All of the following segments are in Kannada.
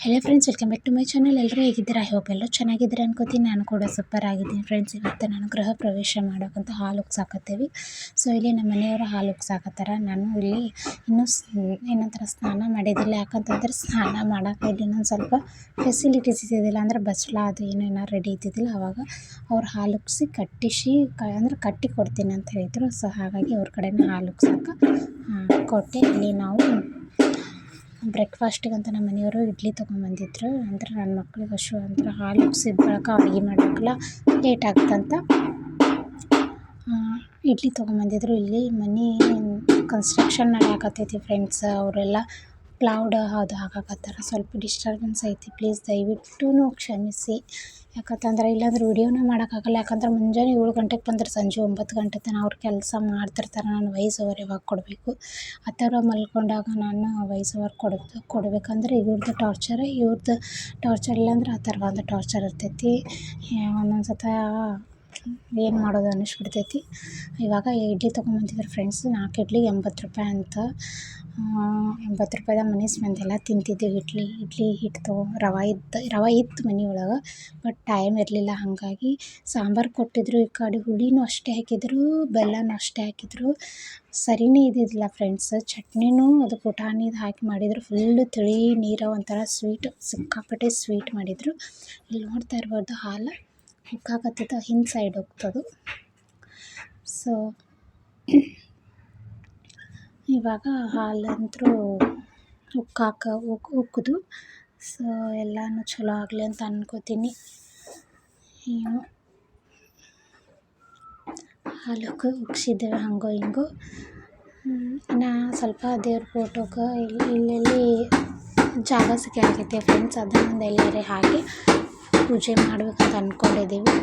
Hello friends welcome back to my channel ಎಲ್ಲರೂ ಹೇಗಿದ್ದೀರಾ? ಐ ಹೋಪ್ ಎಲ್ಲರೂ ಚೆನ್ನಾಗಿದ್ದೀರಾ ಅನ್ಕೋತೀನಿ. ನಾನು ಕೂಡ ಸೂಪರ್ ಆಗಿದ್ದೀನಿ ಫ್ರೆಂಡ್ಸ್ ಇವತ್ತು ನಾನು ಗೃಹ ಪ್ರವೇಶ ಮಾಡೋಕ್ಕಂತ ಹಾಲು ಉಗ್ಸಾಕತ್ತೀವಿ ಸೊ ಇಲ್ಲಿ ನಮ್ಮ ಮನೆಯವರು ಹಾಲು ಉಗ್ಸಾಕತ್ತಾರ ನಾನು ಇಲ್ಲಿ ಇನ್ನೂ ಏನಂತಾರೆ ಸ್ನಾನ ಮಾಡಿದ್ದಿಲ್ಲ ಯಾಕಂತಂದ್ರೆ ಸ್ನಾನ ಮಾಡೋಕೆ ಇಲ್ಲಿ ಇನ್ನೊಂದು ಸ್ವಲ್ಪ ಫೆಸಿಲಿಟೀಸ್ ಇದ್ದಿದ್ದಿಲ್ಲ. ಅಂದ್ರೆ ಬಸ್ಳ ಅದು ಏನೋ ರೆಡಿ ಇದ್ದಿದ್ದಿಲ್ಲ. ಅವಾಗ ಅವ್ರು ಹಾಲು ಉಗ್ಸಿ ಕಟ್ಟಿಸಿ, ಕ, ಅಂದ್ರೆ ಕಟ್ಟಿ ಕೊಡ್ತೀನಿ ಅಂತ ಹೇಳಿದರು. ಸೊ ಹಾಗಾಗಿ ಅವ್ರ ಕಡೆನೇ ಹಾಲು ಉಗ್ಸೋಕೆ ಕೊಟ್ಟೆ. ಇಲ್ಲಿ ನಾವು ಬ್ರೇಕ್ಫಾಸ್ಟಿಗಂತ ನಮ್ಮ ಮನೆಯವರು ಇಡ್ಲಿ ತೊಗೊಂಬಂದಿದ್ರು. ಅಂದ್ರೆ ನನ್ನ ಮಕ್ಳಿಗೆ ಅಷ್ಟು ಅಂದ್ರೆ ಹಾಲು ಉಗ್ಸಿದ ಬಳಿಕ ಅಡುಗೆ ಮಾಡೋಕ್ಕೆಲ್ಲ, ಲೇಟ್ ಆಗ್ತಂತ. ಇಡ್ಲಿ ತೊಗೊಂಬಂದಿದ್ರು ಇಲ್ಲಿ. ಮನೆ ಕನ್ಸ್ಟ್ರಕ್ಷನ್ ನಡೆಯಕತ್ತೈತಿ ಫ್ರೆಂಡ್ಸ್ ಅವರೆಲ್ಲ. ಪ್ಲೌಡ್ ಅದು ಹಾಕಕತ್ತಾರ. ಸ್ವಲ್ಪ ಡಿಸ್ಟರ್ಬೆನ್ಸ್ ಐತಿ. ಪ್ಲೀಸ್ ದಯವಿಟ್ಟು ಕ್ಷಮಿಸಿ. ಯಾಕಂತಂದ್ರೆ ಇಲ್ಲಾಂದ್ರೆ ವೀಡಿಯೋನ ಮಾಡೋಕ್ಕಾಗಲ್ಲ. ಯಾಕಂದ್ರೆ ಮುಂಜಾನೆ ಏಳು ಗಂಟೆಗೆ ಬಂದ್ರೆ ಸಂಜೆ ಒಂಬತ್ತು ಗಂಟೆ ತನಕ ಅವ್ರು ಕೆಲಸ ಮಾಡ್ತಿರ್ತಾರೆ. ನಾನು ವಾಯ್ಸ್ ಓವರ್ ಯಾವಾಗ ಕೊಡಬೇಕು. ಆ ಥರ ಮಲ್ಕೊಂಡಾಗ ನಾನು ವಾಯ್ಸ್ ಓವರ್ ಕೊಡೋದು, ಕೊಡಬೇಕಂದ್ರೆ ಇವ್ರದ್ದು ಟಾರ್ಚರ್ ಇವ್ರದ್ದು ಟಾರ್ಚರ್ ಇಲ್ಲಾಂದ್ರೆ ಆ ಥರ ಒಂದು ಟಾರ್ಚರ್ ಇರ್ತೈತಿ. ಒಂದೊಂದು ಸತ ಏನು ಮಾಡೋದು ಅನ್ನಿಸ್ಬಿಡ್ತೈತಿ. ಇವಾಗ ಇಡ್ಲಿ ತೊಗೊಂಬಂದಿದ್ರು ಫ್ರೆಂಡ್ಸ್ ನಾಲ್ಕು ಇಡ್ಲಿ ಎಂಬತ್ತು ರೂಪಾಯಿ ಅಂತ. ಎಂಬತ್ತು ರೂಪಾಯ್ದಾಗ ಮನೆ ಮಂದಿ ಎಲ್ಲ ತಿಂತಿದ್ದೀವಿ ಇಡ್ಲಿ ಇಡ್ಲಿ ಹಿಟ್ಟು ತೊಗೊ, ರವೆ ಇತ್ತು ರವೆ ಇತ್ತು ಮನೆ ಒಳಗೆ ಬಟ್ ಟೈಮ್ ಇರಲಿಲ್ಲ ಹಾಗಾಗಿ. ಸಾಂಬಾರು ಕೊಟ್ಟಿದ್ರು ಈ ಕಡೆ, ಹುಳಿನೂ ಅಷ್ಟೇ ಹಾಕಿದ್ರು, ಬೆಲ್ಲನೂ ಅಷ್ಟೇ ಹಾಕಿದ್ರು. ಸರಿನೇ ಇದ್ದಿದ್ದಿಲ್ಲ ಫ್ರೆಂಡ್ಸ್ ಚಟ್ನಿನೂ ಅದು ಪುಟಾಣಿದು ಹಾಕಿ ಮಾಡಿದ್ರು ಫುಲ್ಲು ತಿಳಿ ನೀರು ಒಂಥರ ಸ್ವೀಟ್ ಸಿಕ್ಕಾಪಟ್ಟೆ ಸ್ವೀಟ್ ಮಾಡಿದರು. ಇಲ್ಲಿ ನೋಡ್ತಾ ಇರ್ಬೋದು ಹಾಲು. ಉಕ್ಕಾಕತ್ತಿತ್ತು ಹಿಂದೆ ಸೈಡ್ ಹೋಗ್ತದು. ಸೊ ಇವಾಗ ಹಾಲಂತೂ ಉಕ್ಕಾಕ ಉಕ್, ಉಕ್ಕಿದು. ಸೊ ಎಲ್ಲನೂ ಚಲೋ ಆಗಲಿ ಅಂತ ಅನ್ಕೋತೀನಿ. ಏನು? ಹಾಲು ಉಕ್ಸಿದ್ದೇವೆ ಹಂಗೋ ಹಾಗೋ. ನಾ ಸ್ವಲ್ಪ ದೇವ್ರ ಫೋಟೋಗೆ ಇಲ್ಲಿ ಇಲ್ಲೆಲ್ಲಿ ಜಾಗ ಸಿಕ್ಕಾಕೈತೆ ಫ್ರೆಂಡ್ಸ್ ಅದನ್ನು ಎಲ್ಲರೇ ಹಾಕಿ. ಪೂಜೆ ಮಾಡ್ಬೇಕಂತ ಅಂದ್ಕೊಂಡಿದ್ದೀವಿ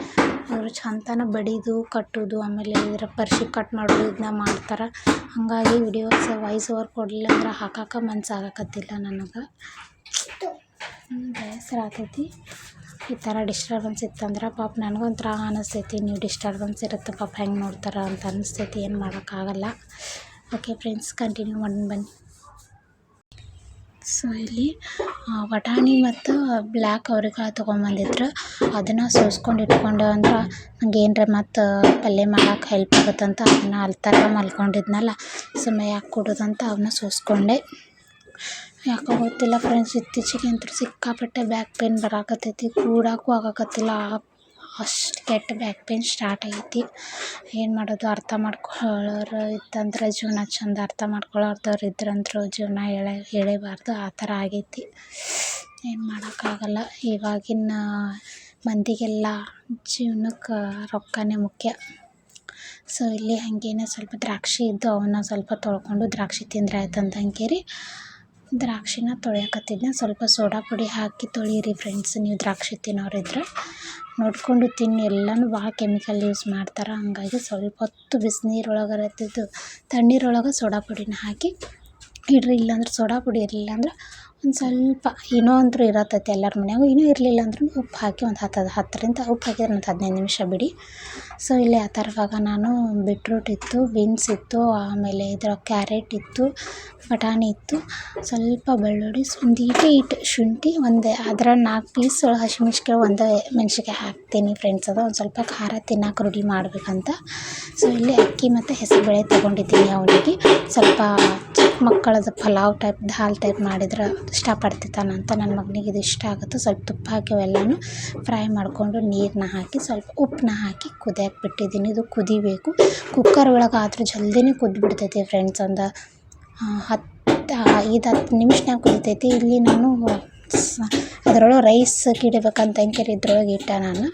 ಅವರು ಚಂತನ ಬಡಿದು ಕಟ್ಟೋದು, ಆಮೇಲೆ ಇದರ ಪರ್ಶಿ ಕಟ್ ಮಾಡೋದು ಇದನ್ನ ಮಾಡ್ತಾರೆ. ಹಾಗಾಗಿ ವಿಡಿಯೋಸ್ ವಾಯ್ಸ್ ಓವರ್ ಕೊಡಲಿಲ್ಲ ಅಂದ್ರೆ ಹಾಕಕ್ಕೆ ಮನ್ಸಾಗಕತ್ತಿಲ್ಲ ನನಗೆ. ಬೇಸರ ಆಗ್ತೈತಿ ಈ ಥರ ಡಿಸ್ಟರ್ಬೆನ್ಸ್ ಇತ್ತಂದ್ರೆ ಪಾಪ ನನಗೊಂಥರ ಅನಿಸ್ತೈತಿ. ನೀವು ಡಿಸ್ಟರ್ಬೆನ್ಸ್ ಇರುತ್ತೆ ಪಾಪ ಹೆಂಗೆ ನೋಡ್ತಾರೆ ಅಂತ ಅನಿಸ್ತೈತಿ. ಏನು ಮಾಡೋಕ್ಕಾಗಲ್ಲ ಓಕೆ ಫ್ರೆಂಡ್ಸ್ ಕಂಟಿನ್ಯೂ ಮಾಡೋಣ ಬನ್ನಿ. ಸೊ ಇಲ್ಲಿ ಬಟಾಣಿ ಮತ್ತು ಬ್ಲ್ಯಾಕ್ ಅವ್ರೆಕಾಳು ತೊಗೊಂಬಂದಿದ್ರು. ಅದನ್ನು ಸೋಸ್ಕೊಂಡು ಇಟ್ಕೊಂಡು ಅಂದ್ರೆ ನಂಗೆ ಏನರ ಮತ್ತು ಪಲ್ಯ ಮಾಡಕ್ಕೆ ಹೆಲ್ಪ್ ಆಗುತ್ತಂತ ಅದನ್ನು ಅಲ್ಲಿ ಥರ ಮಲ್ಕೊಂಡಿದ್ನಲ್ಲ ಸೊ ಯಾಕೆ ಕೊಡೋದಂತ ಅವನ್ನ ಸೋಸ್ಕೊಂಡೆ. ಯಾಕೋ ಗೊತ್ತಿಲ್ಲ ಫ್ರೆಂಡ್ಸ್ ಇತ್ತೀಚೆಗೆ ಅಂತೂ ಸಿಕ್ಕಾಪಟ್ಟೆ ಬ್ಯಾಕ್ ಪೇನ್ ಬರಾಕತ್ತೈತಿ ಕೂಡಕ್ಕೂ ಆಗಾಕತ್ತಿಲ್ಲ ಅಷ್ಟು ಕೆಟ್ಟ ಬ್ಯಾಕ್ ಪೇನ್ ಸ್ಟಾರ್ಟ್ ಆಗೈತಿ ಏನು ಮಾಡೋದು ಅರ್ಥ ಮಾಡ್ಕೊಳ್ಳೋರು ಇತ್ತಂದ್ರೆ ಜೀವನ ಚಂದ ಅರ್ಥ ಮಾಡ್ಕೊಳ್ಳೋರ್ದವ್ರು ಇದ್ರಂತೂ ಜೀವನ ಎಳೆ, ಎಳೆಬಾರ್ದು. ಆ ಥರ ಆಗೈತಿ. ಏನು ಮಾಡೋಕ್ಕಾಗಲ್ಲ. ಇವಾಗಿನ ಮಂದಿಗೆಲ್ಲ ಜೀವ್ನಕ್ಕೆ ರೊಕ್ಕನೇ ಮುಖ್ಯ. ಸೊ ಇಲ್ಲಿ ಹಾಗೇನೆ ಸ್ವಲ್ಪ ದ್ರಾಕ್ಷಿ ಇದ್ದು ಅವನ್ನ ಸ್ವಲ್ಪ ತೊಳ್ಕೊಂಡು ದ್ರಾಕ್ಷಿ ತಿಂದ್ರೆ ಆಯ್ತು ಅಂತ ಅಂಕೇರಿ ದ್ರಾಕ್ಷಿನ ತೊಳ್ಯಾಕತ್ತಿದ್ದೆ. ಸ್ವಲ್ಪ ಸೋಡಾ ಪುಡಿ ಹಾಕಿ ತೊಳೀರಿ ಫ್ರೆಂಡ್ಸ್ ನೀವು ದ್ರಾಕ್ಷಿ ತಿನ್ನೋರಿದ್ರೆ. ನೋಡಿಕೊಂಡು ತಿನ್ನಿ, ಎಲ್ಲನೂ ಭಾಳ ಕೆಮಿಕಲ್ ಯೂಸ್ ಮಾಡ್ತಾರೆ. ಹಂಗಾಗಿ ಸ್ವಲ್ಪ ಹೊತ್ತು ಬಿಸಿನೀರೊಳಗರ ತಣ್ಣೀರೊಳಗೆ ಸೋಡಾ ಪುಡಿನ ಹಾಕಿ ಇಡ್ರಿ ಇಲ್ಲಾಂದ್ರೆ ಸೋಡಾ ಪುಡಿ ಇರಲಿಲ್ಲ ಅಂದ್ರೆ ಒಂದು ಸ್ವಲ್ಪ ಏನೋ ಅಂತೂ ಇರತ್ತೈತಿ ಎಲ್ಲರ ಮನ್ಯಾಗೂ. ಏನೂ ಇರಲಿಲ್ಲ ಅಂದ್ರೂ ಉಪ್ಪು ಹಾಕಿ ಒಂದು ಹತ್ತು ಹತ್ತರಿಂದ ಉಪ್ಪು ಹಾಕಿದ್ರೆ ಒಂದು ಹದಿನೈದು ನಿಮಿಷ ಬಿಡಿ. ಸೊ ಇಲ್ಲಿ ಆ ಥರವಾಗ ನಾನು ಬಿಟ್ರೂಟ್ ಇತ್ತು ಬೀನ್ಸ್ ಇತ್ತು, ಆಮೇಲೆ ಇದರ ಕ್ಯಾರೆಟ್ ಇತ್ತು, ಬಟಾಣಿ ಇತ್ತು. ಸ್ವಲ್ಪ ಬೆಳ್ಳುಳ್ಳಿ ಒಂದೀಟೆ ಇಟ್ಟು ಶುಂಠಿ, ಒಂದು ಅದರ ನಾಲ್ಕು ಪೀಸ್ ಹಸಿಮೆಣ್ಸಿಕಾಯಿ ಒಂದು ಮೆಣ್ಸಿನ್ಕಾಯಿ ಹಾಕ್ತೀನಿ ಫ್ರೆಂಡ್ಸ್ ಅದು. ಒಂದು ಸ್ವಲ್ಪ ಖಾರ ತಿನ್ನಕ್ಕೆ ರೂಢಿ ಮಾಡಬೇಕಂತ. ಸೊ ಇಲ್ಲಿ ಅಕ್ಕಿ ಮತ್ತು ಹೆಸರುಬೇಳೆ ತೊಗೊಂಡಿದ್ದೀನಿ ಅವನಿಗೆ. ಸ್ವಲ್ಪ ಚಿಕ್ಕ ಮಕ್ಕಳದ್ದು ಪಲಾವ್ ಟೈಪ್ ದಾಲ್ ಟೈಪ್ ಮಾಡಿದ್ರೆ ಇಷ್ಟಪಡ್ತಿದ್ದಾನಂತ ನನ್ನ ಮಗ್ನಿಗೆ ಇದು ಇಷ್ಟ ಆಗುತ್ತೆ. ಸ್ವಲ್ಪ ತುಪ್ಪ ಹಾಕಿ ಅವೆಲ್ಲನೂ ಫ್ರೈ ಮಾಡಿಕೊಂಡು ನೀರನ್ನ ಹಾಕಿ ಸ್ವಲ್ಪ ಉಪ್ಪನ್ನ ಹಾಕಿ ಕುದಿಯಕ್ಕೆ ಬಿಟ್ಟಿದ್ದೀನಿ ಇದು ಕುದಿಬೇಕು. ಕುಕ್ಕರ್ ಒಳಗೆ ಆದರೂ ಜಲ್ದಿನೇ ಕುದ್ಬಿಡ್ತೈತಿ ಫ್ರೆಂಡ್ಸ್ ಒಂದು ಹತ್ತು ಐದು, ಹತ್ತು ನಿಮಿಷನಾಗ ಕುದಿತೈತಿ. ಇಲ್ಲಿ ನಾನು ಅದರೊಳಗೆ ರೈಸ್ ಕಿಡಬೇಕಂತ ಅಂಕೇರಿ ಇದ್ರೊಳಗೆ ಇಟ್ಟೆ ನಾನು.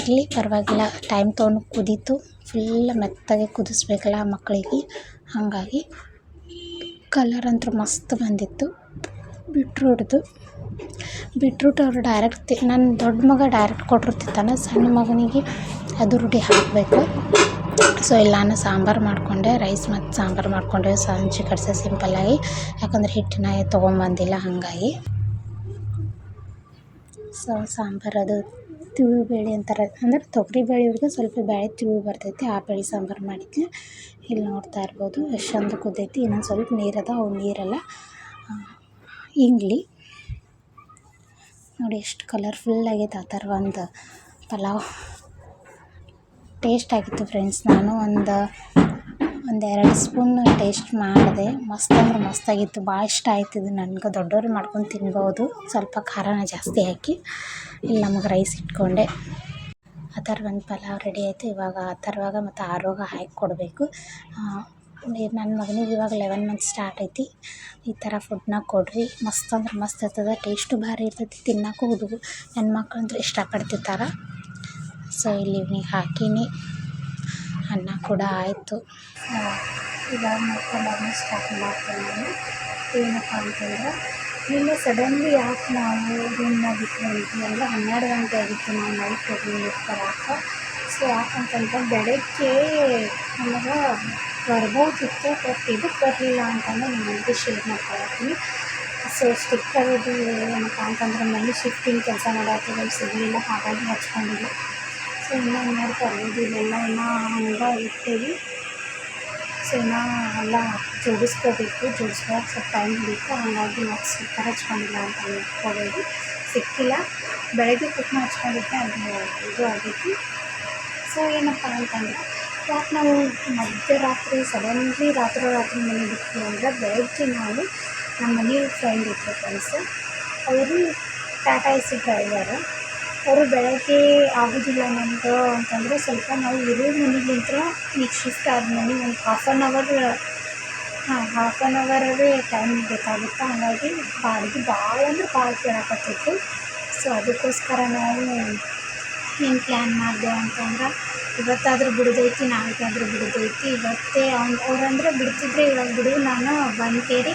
ಇರಲಿ, ಪರವಾಗಿಲ್ಲ. ಟೈಮ್ ತೊಗೊಂಡು ಕುದೀತು. ಫುಲ್ ಮೆತ್ತಗೆ ಕುದಿಸ್ಬೇಕಲ್ಲ ಮಕ್ಕಳಿಗೆ ಹಾಗಾಗಿ ಕಲರ್ ಅಂತೂ ಮಸ್ತ್ ಬಂದಿತ್ತು. ಬಿಟ್ರೂಟ್ದು. ಬಿಟ್ರೂಟ್ ಅವರು ಡೈರೆಕ್ಟ್ ನನ್ನ ದೊಡ್ಡ ಮಗ ಡೈರೆಕ್ಟ್ ಕೊಟ್ಟರು ಸಣ್ಣ ಮಗನಿಗೆ ಅದು ರೂಢಿ ಹಾಕಬೇಕು. ಸೊ ಇಲ್ಲ ನಾನು ಸಾಂಬಾರು ಮಾಡಿಕೊಂಡೆ ರೈಸ್ ಮತ್ತು ಸಾಂಬಾರು ಮಾಡಿಕೊಂಡೆ, ಸಂಜೆ ಕಡಿಸೆ ಸಿಂಪಲ್ಲಾಗಿ ಯಾಕಂದ್ರೆ ಹಿಟ್ಟಿನ ತೊಗೊಂಬಂದಿಲ್ಲ ಹಾಗಾಗಿ. ಸೊ ಸಾಂಬಾರು ಅದು ತಿಳಿ ಬೇಳೆ ಅಂತಾರೆ, ಅಂದ್ರೆ ತೊಗರಿ ಬೇಳೆ ಇವ್ರಿಗೆ ಸ್ವಲ್ಪ ಬೇಳೆ ತಿಳಿ ಬರ್ತೈತಿ, ಆ ಬೇಳೆ ಸಾಂಬಾರು ಮಾಡಿದ್ದೆ ಇಲ್ಲಿ ನೋಡ್ತಾ ಇರ್ಬೋದು, ಎಷ್ಟು ಚಂದ ಕುದ್ದೈತಿ, ಇನ್ನೊಂದು ಸ್ವಲ್ಪ ನೀರು ಅದ, ಅವು ನೀರೆಲ್ಲ. ಇಂಗ್ಲಿ. ನೋಡಿ ಎಷ್ಟು ಕಲರ್ಫುಲ್ ಆಗೈತೆ ಆ ಥರ ಒಂದು ಪಲಾವ್. ಟೇಸ್ಟ್ ಆಗಿತ್ತು ಫ್ರೆಂಡ್ಸ್ ನಾನು ಒಂದು ಒಂದು ಎರಡು ಸ್ಪೂನ್ ಟೇಸ್ಟ್ ಮಾಡಿದೆ. ಮಸ್ತ್ ಅಂದ್ರೆ ಮಸ್ತಾಗಿತ್ತು. ಭಾಳ ಇಷ್ಟ ಆಯ್ತು ಇದು. ನನಗೆ ದೊಡ್ಡವರು ಮಾಡ್ಕೊಂಡು ತಿನ್ಬೋದು. ಸ್ವಲ್ಪ ಖಾರನ ಜಾಸ್ತಿ ಹಾಕಿ ಇಲ್ಲಿ ನಮಗೆ ರೈಸ್ ಇಟ್ಕೊಂಡೆ. ಆ ಥರ ಒಂದು ಪಲಾವ್ ರೆಡಿ ಆಯಿತು. ಇವಾಗ ಆ ಥರವಾಗ ಮತ್ತು ಆರೋಗ್ಯ ಹಾಕಿ ಕೊಡಬೇಕು. ನನ್ನ ಮಗನಿಗೆ ಇವಾಗ ಲೆವೆನ್ ಮಂತ್ ಸ್ಟಾರ್ಟ್ ಐತಿ. ಈ ಥರ ಫುಡ್ನ ಕೊಡ್ರಿ. ಮಸ್ತ್ ಅಂದ್ರೆ ಮಸ್ತ್ ಇರ್ತದೆ. ಟೇಸ್ಟು ಭಾರಿ ಇರ್ತೈತಿ. ತಿನ್ನೋಕ್ಕೂ ಹುಡುಗ ಹೆಣ್ಮಕ್ಳು ಅಂದ್ರೆ ಇಷ್ಟಪಡ್ತಿರ್ತಾರೆ. ಸೊ ಇಲ್ಲಿ ಇವ್ನಿಗೆ ಹಾಕೀನಿ. ಅನ್ನ ಕೂಡ ಆಯಿತು. ಇವಾಗ ಮಾಡ್ಕೊಂಡು ಸ್ಟಾರ್ಟ್ ಮಾಡ್ತೀನಿ ಏನಪ್ಪ ಅಂತಂದರೆ ನಿನ್ನೆ ಸಡನ್ಲಿ ಯಾಕೆ ನಾವು ರೂಮ್ನ ಬಿಟ್ಕೊಂಡ್ವಿ ಅಂದರೆ ಹನ್ನೆರಡು ಗಂಟೆ ಆಗಿತ್ತು ನಾವು ನೈಟ್ ರೂಮ್ ಬರೋಕೆ ಸೊ ಯಾಕಂತಂದ್ರೆ ಬೆಳಗ್ಗೆ ನಮಗೆ ಬರ್ಬೋದಿತ್ತು ಬಟ್ ಇದಕ್ಕೆ ಬರಲಿಲ್ಲ ನಾನು ನಿಮಗೆ ಶೇರ್ ಮಾಡ್ಕೊಳ್ತೀನಿ ಸೊ ಸ್ಟಿಕ್ಕರದು ಏನಪ್ಪ ಅಂತಂದ್ರೆ ಮನೆ ಶಿಫ್ಟಿಂಗ್ ಕೆಲಸ ಮಾಡೋದು ಸಿಗಲಿಲ್ಲ, ಹಾಗಾಗಿ ಹಚ್ಕೊಂಡಿಲ್ಲ ಸೊ, ಇನ್ನೂ ಇಲ್ಲೆಲ್ಲ ಇನ್ನೂ ಹಂಗೆ ಇಡ್ತೀವಿ ಇನ್ನೂ ಎಲ್ಲ ಜೋಡಿಸ್ಕೋಬೇಕು. ಜೋಡಿಸ್ಕೊಳಕ್ಕೆ ಸ್ವಲ್ಪ ಟೈಮ್ ಹಿಡಿಯುತ್ತೆ. ಹಾಗಾಗಿ ಮತ್ತೆ ಸಿಕ್ಕರ ಹಚ್ಕೊಂಡಿಲ್ಲ ಅಂತ ಹೇಳ್ಕೋಬೋದು ಸಿಕ್ಕಿಲ್ಲ. ಬೆಳಗ್ಗೆ ಕುಕ್ನ ಹಚ್ಕೊಂಡಿದ್ದೆ. ಅದು ಇದು ಆಗಿತ್ತು. ಸೊ, ಏನಪ್ಪ ಅಂತಂದರೆ ಯಾಕೆ ನಾವು ಮಧ್ಯರಾತ್ರಿ ಸಡನ್ಲಿ ರಾತ್ರಿ ರಾತ್ರಿ ಮನೆ ಬಿಡ್ತೀವಿ ಅಂದರೆ ಬೆಳಗ್ಗೆ ನಾವು ನಮ್ಮ ಮನೆ ಫ್ರೆಂಡ್ ಇತ್ತು ಫ್ರೆಂಡ್ಸು ಅವರು ಟಾಟಾ ಎಸಿ ಡ್ರೈವರು ಅವರು ಬೆಳಗ್ಗೆ ಆಗೋದಿಲ್ಲ ನಮ್ಗೆ ಅಂತಂದರೆ ಸ್ವಲ್ಪ ನಾವು ಇರೋ ಮನೆಗಿಂತ ಈಗ ಶಿಫ್ಟ್ ಆದ್ಮೇಲೆ ಒಂದು ಹಾಫ್ ಆನ್ ಅವರ್ ಹಾಂ ಹಾಫ್ ಆನ್ ಅವರೇ ಟೈಮ್ ಬೇಕಾಗುತ್ತೆ? ಹಾಗಾಗಿ ಬಾಡಿಗೆ ಭಾಳ ಅಂದ್ರೆ ಭಾಳ ಕೇಳಕತ್ತಿತ್ತು. ಸೊ ಅದಕ್ಕೋಸ್ಕರ ನಾವು ಏನು ಪ್ಲ್ಯಾನ್ ಮಾಡಿದೆ ಅಂತಂದ್ರೆ, ಇವತ್ತಾದರೂ ಬಿಡೋದೈತಿ, ನಾಳೆಗಾದರೂ ಬಿಡೋದೈತಿ. ಇವತ್ತೇ ಅವ್ನು, ಅವ್ರಂದ್ರೆ ಬಿಡ್ತಿದ್ರೆ ಇವಾಗ ಬಿಡು, ನಾನು ಬಂದು ಕೇರಿ.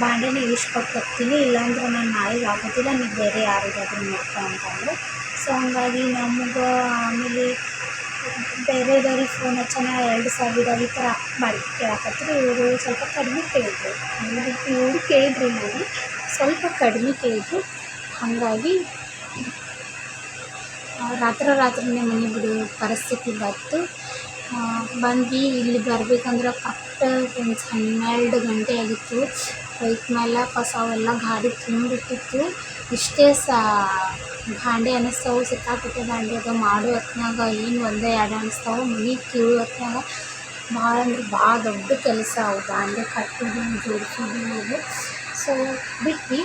ಬಾಂಡೆನ ಈಸ್ಕೊಟ್ಟು ಹೋಗ್ತೀನಿ ಇಲ್ಲಾಂದ್ರೆ ನಾನು ನಾಯಿಗೆ ಆಗೋದಿಲ್ಲ, ನೀವು ಬೇರೆ ಯಾರಿಗಾದ್ರೂ ನೋಡ್ಕೊ ಅಂತಂದರು. ಸೊ ಹಾಗಾಗಿ ನಮ್ಗೆ ಆಮೇಲೆ ಬೇರೆದವ್ರಿಗೆ ಫೋನ್ ಹಚ್ಚೋಣ ಎರಡು ಸಾವಿರ ಈ ಥರ ಮಾಡಿ ಕೇಳಕತ್ರು. ಇವರು ಸ್ವಲ್ಪ ಕಡಿಮೆ ಕೇಳಿದ್ರು. ಇವರು ಕೇಳಿದ್ರಿ ನಾನು ಸ್ವಲ್ಪ ಕಡಿಮೆ ಕೇಳಿದ್ರು. ಹಾಗಾಗಿ ರಾತ್ರಿ ರಾತ್ರಿನೇ ಮನೆ ಬಿಡೋ ಪರಿಸ್ಥಿತಿ ಬಂತು. ಬಂದ್ವಿ. ಇಲ್ಲಿ ಬರ್ಬೇಕಂದ್ರೆ ಕರೆಕ್ಟ್ ಒಂದು ಹನ್ನೆರಡು ಗಂಟೆ ಆಗಿತ್ತು. ಬೈಕ್ ಮೇಲೆ ಕಸ ಅವೆಲ್ಲ ಗಾಡಿ ತುಂಬಿಟ್ಟಿತ್ತು. ಇಷ್ಟೇ ಸಾ ಭಾಂಡೆ ಅನ್ನಿಸ್ತವೆ ಸಿಕ್ಕಾಪಟ್ಟೆ ಭಾಂಡೆ ಅದು ಮಾಡೋ ಹೊತ್ನಾಗ ಏನು ಒಂದೇ ಎರಡು ಅನ್ನಿಸ್ತಾವೆ ಮನೆ ಕೀಳು ಹೊತ್ನಾಗ ಭಾಳ ಅಂದ್ರೆ ಭಾಳ ದೊಡ್ಡ ಕೆಲಸ ಅವು. ಭಾಂಡೆ ಕಟ್ಟೋದು ಜೋಡಿಸೋದು, ಇವು. ಸೊ ಬಿಟ್ಟು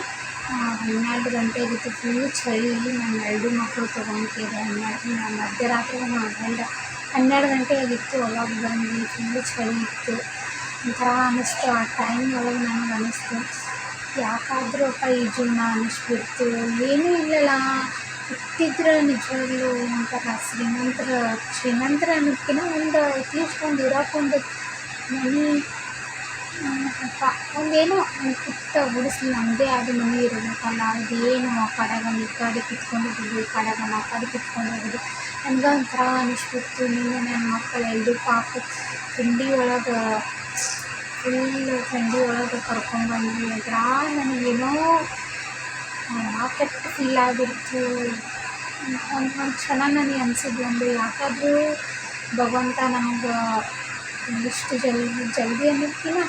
ಹನ್ನೆರಡು ಗಂಟೆ ಆಗಿತ್ತು. ಫುಲ್ ಚಳಿ. ನನ್ನ ಎರಡು ಮಕ್ಕಳು ತೊಗೊಂಡಿದ್ದೆ ಹನ್ನೆರಡು ನಾನು ಮಧ್ಯರಾತ್ರಿ ನನ್ನ ಹಸ್ಬೆಂಡ್ ಹನ್ನೆರಡು ಗಂಟೆ ಆಗಿತ್ತು, ಅವಾಗ ಬಂದು ಫುಲ್ಲು ಚಳಿ ಇತ್ತು. ಒಂಥರ ಅನ್ನಿಸ್ತು. ಆ ಟೈಮ್ ಒಳಗೆ ನನಗೆ ಅನ್ನಿಸ್ತು. ಯಾಕಾದರೂ ಅಪ್ಪ ಈ ಜೀವನ ಅನ್ನಿಸ್ಬಿಡ್ತು. ಏನೂ ಇಲ್ಲಲ್ಲ. ಇಟ್ಟಿದ್ರೆ ನಿಜವಾಗ್ಲೂ ಒಂಥರ ಶ್ರೀಮಂತರ ಶ್ರೀಮಂತರ ಅನ್ನೋದ್ಕಿಂತ ಒಂದು ಅಟ್ಲೀಸ್ಟ್ ಒಂದು ಇರೋಕ್ಕೊಂದು ಮನೆ ಒಂದೇನೋ ಒಂದು ಪುಟ್ಟ ಗುಡಿಸ್ಲು ನಮ್ಮದೇ ಆದ ಮನೆ ಇರಬೇಕಲ್ಲ. ಅದೇನು ಆ ಕಡೆಗೆ ಈ ಕಡೆ ಕಿತ್ಕೊಂಡು ಹೋಗೋದು, ಈ ಕಡೆಗೆ ಆ ಕಡೆ ಕಿತ್ಕೊಂಡು ಹೋಗೋದು. ನನಗೆ ಒಂಥರ ಅನಿಸ್ಬಿಡ್ತು. ನಿನ್ನೆ ನನ್ನ ಮಕ್ಕಳು ಎಲ್ಲರೂ ಪಾಪ. ಥಂಡಿ ಒಳಗೆ ಫುಲ್ ಥಂಡಿ ಒಳಗೆ ಕರ್ಕೊಂಡ್ಬಂದ್ವಿ ಒಂಥರ ನನಗೇನೋ ಕೆಟ್ಟ ಫೀಲ್ ಆಗಿರ್ತು. ಒಂದು ಒಂದು ಕ್ಷಣ ನನಗೆ ಅನಿಸಿದ್ದು ಒಂದು ಯಾಕಾದರೂ ಭಗವಂತ ನಮ್ಗೆ ಇಷ್ಟು ಜಲ್ದಿ ಜಲ್ದಿ ಅನ್ನೋದ್ಕಿಂತ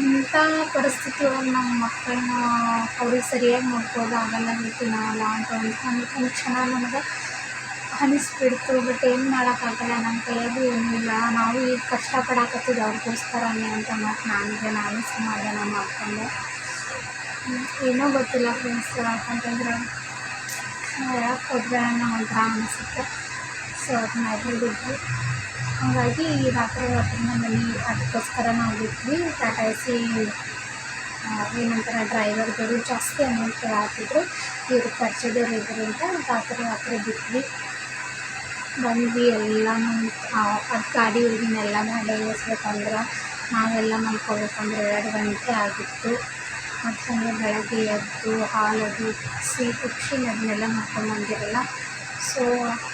ಇಂಥ ಪರಿಸ್ಥಿತಿ ಒಳಗೆ ನಮ್ಮ ಮಕ್ಕಳನ್ನ ಅವ್ರಿಗೆ ಸರಿಯಾಗಿ ನೋಡ್ಕೊಳ್ಳೋದಾಗಲ್ಲ ಹೇಳ್ತೀನಲ್ಲ ಅಂತ ಒಂದು ಒಂದು ಒಂದು ಕ್ಷಣ ನನಗೆ ಅನಿಸ್ಬಿಡ್ತು. ಬಟ್ ಏನು ಮಾಡೋಕ್ಕಾಗಲ್ಲ ನಮ್ಮ ಕೈಯಾಗೂ ಏನೂ ಇಲ್ಲ. ನಾವು ಈಗ ಕಷ್ಟಪಡಾಕತ್ತಿದ್ದು ಅವ್ರಿಗೋಸ್ಕರನೇ ಅಂತ ಮತ್ತು ನನಗೆ ನಾನು ಸಮಾಧಾನ ಮಾಡಿಕೊಂಡೆ. ಏನೋ ಗೊತ್ತಿಲ್ಲ ಫ್ರೆಂಡ್ಸ್ ಯಾಕಂತಂದ್ರೆ ಹೇಳಕ್ಕೆ ಹೋದ್ರೆ ಅನ್ನೋ ಒಂಥರ ಅನಿಸುತ್ತೆ. ಸೊ ಅದನ್ನ ಹೇಳಿದ್ವಿ ಹಾಗಾಗಿ ರಾತ್ರಿ ರಾತ್ರಿನೇ ಮನೆ ಅದಕ್ಕೋಸ್ಕರ ನಾವು ಬಿಟ್ವಿ. ಟಾಟಾ ಎ ಸಿ ಏನಂತಾರೆ ಡ್ರೈವರ್ಗಳು ಜಾಸ್ತಿ ಅಮೌಂಟ್ ಕೇಳಾತಿದ್ರು. ಇವ್ರು ಪರಿಚಯದವ್ರು ಇದ್ರಿಂದ ರಾತ್ರಿ ರಾತ್ರಿ ಬಿಟ್ವಿ. ಬಂದ್ವಿ ಎಲ್ಲ ಅದು ಗಾಡಿ ಒಳಗಿನೆಲ್ಲ ಮಾಡಿ ನಾವೆಲ್ಲ ಮಲ್ಕೋಬೇಕಂದ್ರೆ ಎರಡು ಗಂಟೆ ಆಗಿತ್ತು. ಮತ್ತು ಬೆಳಗ್ಗೆ ಎದ್ದು ಅದು ಸಿಹಿ ಕುಕ್ಷಿ ಅದನ್ನೆಲ್ಲ ಮಾಡ್ಕೊಂಬಂದಿರಲ್ಲ ಸೊ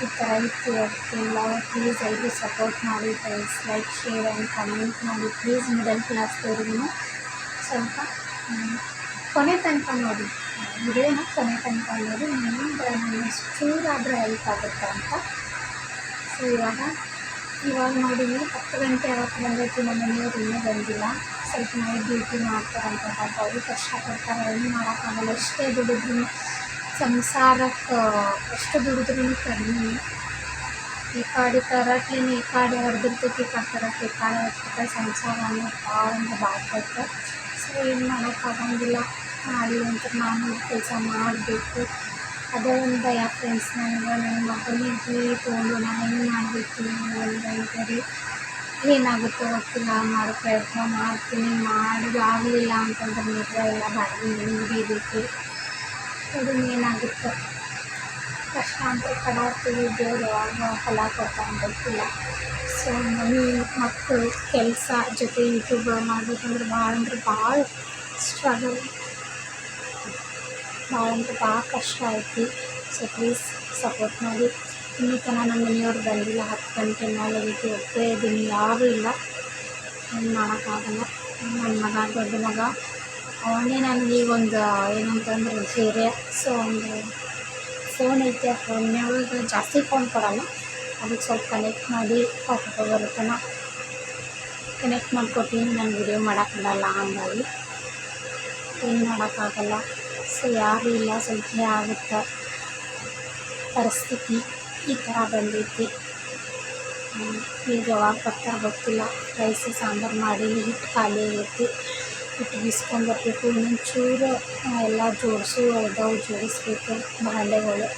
ಈ ಥರ ಇತ್ತು. ಎಲ್ಲ ಪ್ಲೀಸ್ ಎಲ್ಲರೂ ಸಪೋರ್ಟ್ ಮಾಡಿ friends like share and comment ಮಾಡಿ. ಪ್ಲೀಸ್ ಮಿಡಲ್ ಕ್ಲಾಸ್ದವ್ರಿಗೂ ಸ್ವಲ್ಪ ಕೊನೆ ತನಕ ನೋಡಿ. ವಿಡಿಯೋನ ಕೊನೆ ತನಕ ನೋಡಿ. ನಿಮ್ಮಿಂದ ನನಗೆ ಚೂರಾದರೂ ಹೆಲ್ಪ್ ಆಗುತ್ತೆ ಅಂತ. ಸೊ ಇವಾಗ ಇವಾಗ ನೋಡಿ ಹತ್ತು ಗಂಟೆ ಅವತ್ತು ಬಂದೈತಿ ನಮ್ಮ ಮನೆಯವ್ರು ಇನ್ನೂ ಬಂದಿಲ್ಲ. ಸ್ವಲ್ಪ ನೈಟ್ ಡ್ಯೂಟಿ ಮಾಡ್ತಾರಂತ ಅವರು ಕಷ್ಟಪಡ್ತಾರೆ. ಏನು ಮಾಡೋಕ್ಕಾಗಲ್ಲ. ಎಷ್ಟೇ ದುಡಿದ್ರೂ ಸಂಸಾರಕ್ಕೆ, ಎಷ್ಟು ದುಡಿದ್ರೂ ಕಡಿಮೆ ಈ ಕಾಡಿ ತರಟ್ಲಿನ ಈ ಕಾಡಿ ಹರಿದಿರ್ತೈತಿ, ಈ ಕಾಡಿ ತರಕ್ಕೆ ಈ ಕಾಡಿ ಹರ್ತೈತೆ ಸಂಸಾರ ಅನ್ನೋದು ಭಾಳ ಅಂದ್ರೆ ಭಾಳ ಸೊ ಏನು ಮಾಡೋಕ್ಕಾಗಂಗಿಲ್ಲ ಮಾಡಲಿ ಅಂತ ನಾನು ಕೆಲಸ ಮಾಡಬೇಕು. ಅದೇ ಒಂದು ಭಯ ಫ್ರೆಂಡ್ಸ್ ನನಗೆ ನನ್ನ ಮಗನಿಗೆ ತೊಗೊಂಡು ನಾನು ಹೆಂಗೆ ಮಾಡಬೇಕು ಒಂದು ಐದರಿ ಏನಾಗುತ್ತೋ ಗೊತ್ತಿಲ್ಲ, ಮಾಡೋ ಪ್ರಯತ್ನ ಮಾಡ್ತೀನಿ. ಮಾಡೋದು ಆಗಲಿಲ್ಲ ಅಂತಂದ್ರೆ ನಿಜ ಎಲ್ಲ ಬಾಡಿಗೆ ಮುಗಿಬೇಕು ಅದು ಏನಾಗಿತ್ತು ಕಷ್ಟ ಅಂತ ಕಡಾಡ್ತೀವಿ ದೇವ್ರು ಯಾವಾಗ ಫಲ ಕೊಡ್ತಾನೆ ಗೊತ್ತಿಲ್ಲ ಸೊ ಮನೆ ಮಕ್ಕಳು, ಕೆಲಸ ಜೊತೆ ಯೂಟ್ಯೂಬ್ ಮಾಡ್ಬೇಕಂದ್ರೆ ಭಾಳ ಅಂದ್ರೆ ಭಾಳ ಸ್ಟ್ರಗಲ್ ಭಾಳ ಅಂದ್ರೆ ಭಾಳ ಕಷ್ಟ ಐತಿ. ಸೊ ಪ್ಲೀಸ್ ಸಪೋರ್ಟ್ ಮಾಡಿ. ಇನ್ನೂ ತನಕ ನಮ್ಮ ಮನೆಯವ್ರು ಬಂದಿಲ್ಲ, ಹತ್ತು ಗಂಟೆ ಮೇಲೆ ಆಗೈತಿ ಒಬ್ಬರೇ ಇದ್ದೀನಿ, ಯಾರೂ ಇಲ್ಲ. ಏನು ಮಾಡೋಕ್ಕಾಗಲ್ಲ. ನನ್ನ ಮಗ, ದೊಡ್ಡ ಮಗ. ಅವನೇ ನನಗೆ ಈಗ ಒಂದು ಏನಂತಂದ್ರೆ, ಸೀರೆ. ಸೊ ಒಂದು ಫೋನ್ ಐತೆ ಫೋನ್ ಫೋನ್ಯಾಗ ಜಾಸ್ತಿ ಫೋನ್ ಕೊಡಲ್ಲ. ಅದಕ್ಕೆ ಸ್ವಲ್ಪ ಕನೆಕ್ಟ್ ಮಾಡಿ ಫೋಟೋ ಬರುತ್ತನ. ಕನೆಕ್ಟ್ ಮಾಡಿಕೊಟ್ಟಿನಿ ನಾನು ವಿಡಿಯೋ ಮಾಡೋಕ್ಕಾಗಲ್ಲ ಹಂಗಾಗಿ. ಏನು ಮಾಡೋಕ್ಕಾಗಲ್ಲ. ಸೊ ಯಾರು ಇಲ್ಲ ಸ್ವಲ್ಪ ಆಗುತ್ತೆ ಪರಿಸ್ಥಿತಿ. ಈ ಥರ ಬಂದೈತಿ. ಈಗ ಯಾವಾಗ ಬರ್ತಾರೆ ಗೊತ್ತಿಲ್ಲ. ರೈಸ್ ಸಾಂಬಾರು ಮಾಡಿ ಹಿಟ್ಟು ಖಾಲಿ ಆಗೈತಿ. ಹಿಟ್ಟು ಬೀಸ್ಕೊಂಬರ್ಬೇಕು ಇನ್ನೊಂದು ಚೂರು ಎಲ್ಲ ಜೋಡಿಸು ಅದಾವು ಜೋಡಿಸ್ಬೇಕು ಭಾಂಡೆಗಳು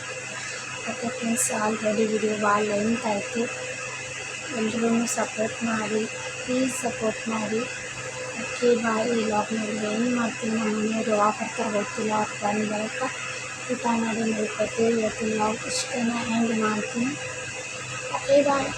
ಮತ್ತು ಫ್ರೆಂಡ್ಸ್ ಆಲ್ರೆಡಿ ವಿಡಿಯೋ ಭಾಳ ಲೆಂತ್ ಆಯಿತು. ಎಲ್ರೂ ಸಪೋರ್ಟ್ ಮಾಡಿ ಪ್ಲೀಸ್ ಸಪೋರ್ಟ್ ಮಾಡಿ. ಓಕೆ ಬಾಯ್ ಲಾಕ್ ಲಾಗ್ನಲ್ಲಿ ಏನು ಮಾಡ್ತೀನಿ, ನಮ್ಮ ಮನೆಯವರು ಆಫರ್ ಬರ್ತಾರೆ ಗೊತ್ತಿಲ್ಲ, ಅವ್ರು ಬಂದ ಊಟ ಮಾಡಿ ನೋಡ್ಕೊತೀವಿ ಇವತ್ತಿನ ಲಾಕ್ ಇಷ್ಟನ್ನು ಹೆಂಗೆ ಮಾಡ್ತೀನಿ. Okay bye